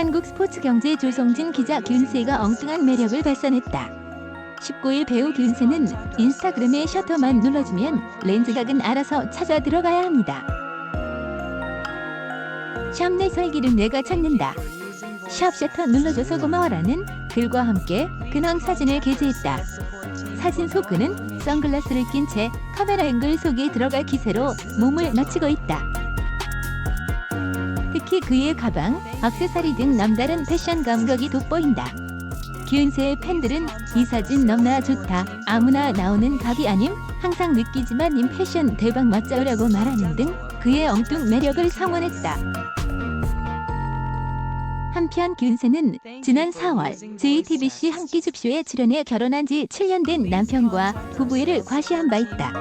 한국 스포츠경제 조성진 기자 균세가 엉뚱한 매력을 발산했다. 19일 배우 균세는 인스타그램의 셔터만 눌러주면 렌즈각은 알아서 찾아 들어가야 합니다. 샵 내 살기를 내가 찾는다. 샵 셔터 눌러줘서 고마워라는 글과 함께 근황 사진을 게재했다. 사진 속 그는 선글라스를 낀 채 카메라 앵글 속에 들어갈 기세로 몸을 낮추고 있다. 특히 그의 가방, 액세서리 등 남다른 패션 감각이 돋보인다. 기은세의 팬들은 이 사진 너무나 좋다. 아무나 나오는 각이 아님 항상 느끼지만 님 패션 대박 멋져라고 말하는 등 그의 엉뚱 매력을 성원했다. 한편 균세는 지난 4월 JTBC 한끼 줍쇼에 출연해 결혼한 지 7년 된 남편과 부부애를 과시한 바 있다.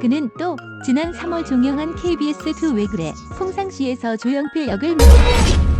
그는 또 지난 3월 종영한 KBS 그왜 그래 풍상시에서 조영필 역을 맡았다.